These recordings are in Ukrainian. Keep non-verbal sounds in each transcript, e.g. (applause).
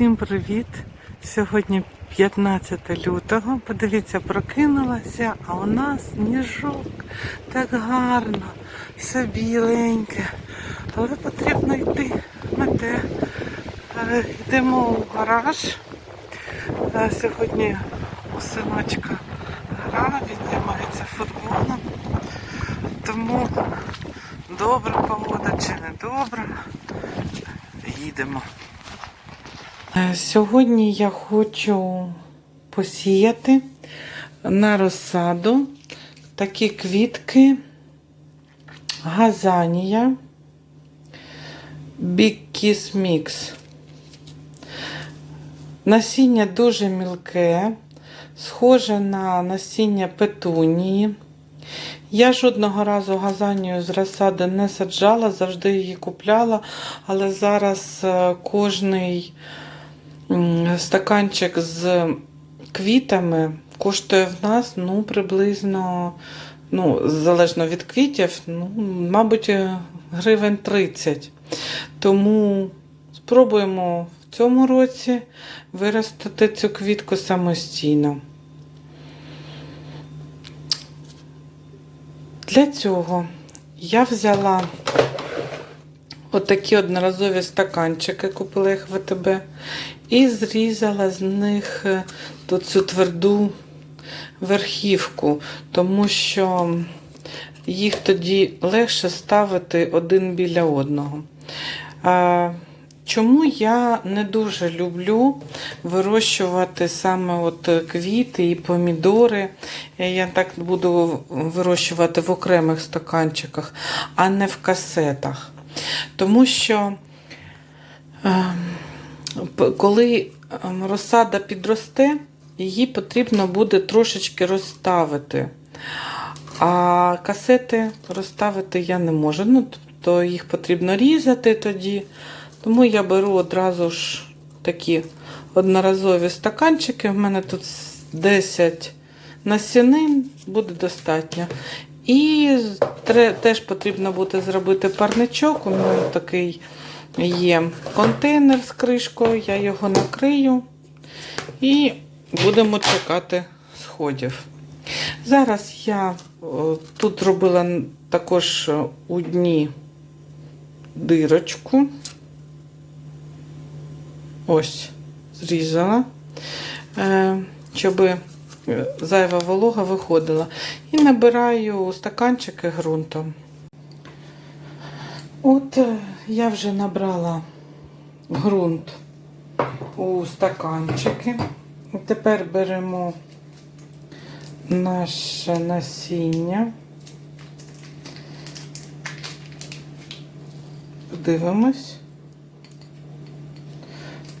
Всім привіт! Сьогодні 15 лютого. Подивіться, прокинулася, а у нас сніжок. Так гарно, все біленьке. Але потрібно йти. Ми те. Е, Йдемо у гараж. Е, Сьогодні у синочка гра, він займається футболом. Тому добра погода чи не добра. Їдемо. Е, Сьогодні я хочу посіяти на розсаду такі квітки газанія Big Kiss Mix. Насіння дуже мілке, схоже на насіння петунії. Я жодного разу газанію з розсади не саджала, завжди її купляла, але зараз е, кожний стаканчик з квітами коштує в нас ну, приблизно, ну, залежно від квітів, ну, мабуть, е, гривень 30. Тому спробуємо в цьому році виростити цю квітку самостійно. Для цього я взяла отакі одноразові стаканчики, купила їх в ВТБ, і зрізала з них е, цю тверду верхівку, тому що їх тоді легше ставити один біля одного. Чому я не дуже люблю вирощувати саме от квіти і помідори? Я так буду вирощувати в окремих стаканчиках, а не в касетах. Тому що ем, коли ем, розсада підросте, її потрібно буде трошечки розставити. А касети розставити я не можу. Ну, тобто їх потрібно різати тоді. Тому я беру одразу ж такі одноразові стаканчики. В мене тут 10 насінин, буде достатньо. І теж потрібно буде зробити парничок. У мене такий є контейнер з кришкою, я його накрию і будемо чекати сходів. Зараз я тут зробила також у дні дирочку. Ось, зрізала, е, щоб зайва волога виходила. І набираю стаканчики ґрунтом. От е, я вже набрала ґрунт у стаканчики. Тепер беремо наше насіння. Дивимось.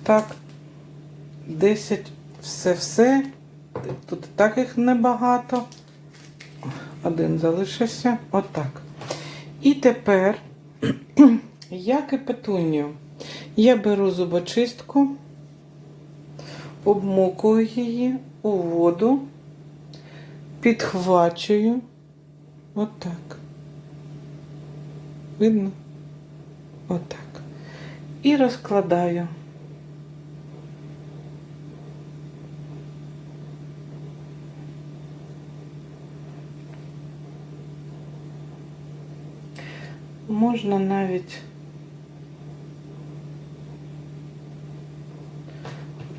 Так, 10 все-все. Тут так їх небагато. Один залишився. Отак. І тепер, (clears throat) як і петунію, я беру зубочистку, обмокую її у воду, підхвачую. Отак. Видно? Отак. І розкладаю. Можна навіть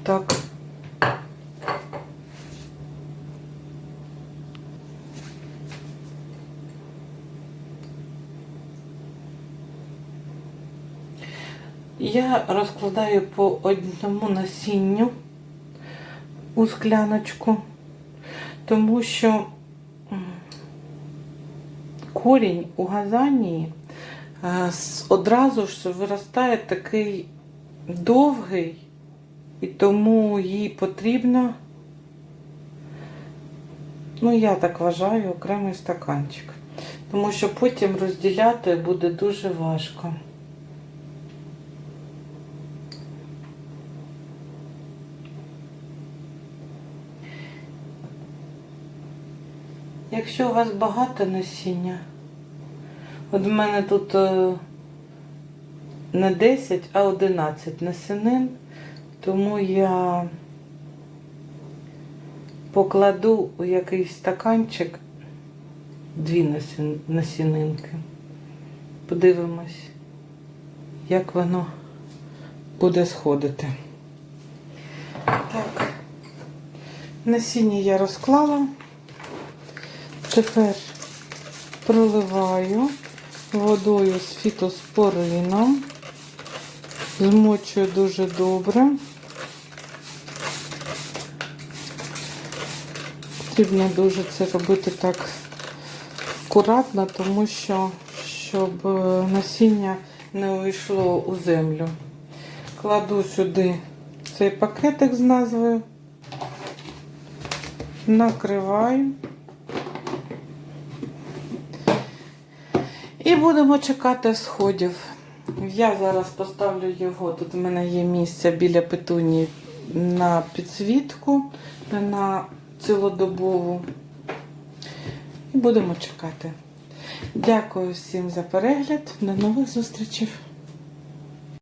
так. Я розкладаю по одному насінню у скляночку, тому що корінь у газанії одразу ж виростає такий довгий, і тому їй потрібно, ну я так вважаю, окремий стаканчик. Тому що потім розділяти буде дуже важко. Якщо у вас багато насіння, от в мене тут е, не 10, а 11 насінин, Тому я покладу у якийсь стаканчик дві насінинки. Подивимось, як воно буде сходити. Так, насіння я розклала. Тепер проливаю водою з фітоспорином. Змочую дуже добре. Потрібно дуже це робити так акуратно, тому що щоб е, насіння не увійшло у землю. Кладу сюди цей пакетик з назвою, накриваю. І будемо чекати сходів. Я зараз поставлю його. Тут в мене є місце біля петунії на підсвітку на цілодобову. І будемо чекати. Дякую всім за перегляд. До нових зустрічей!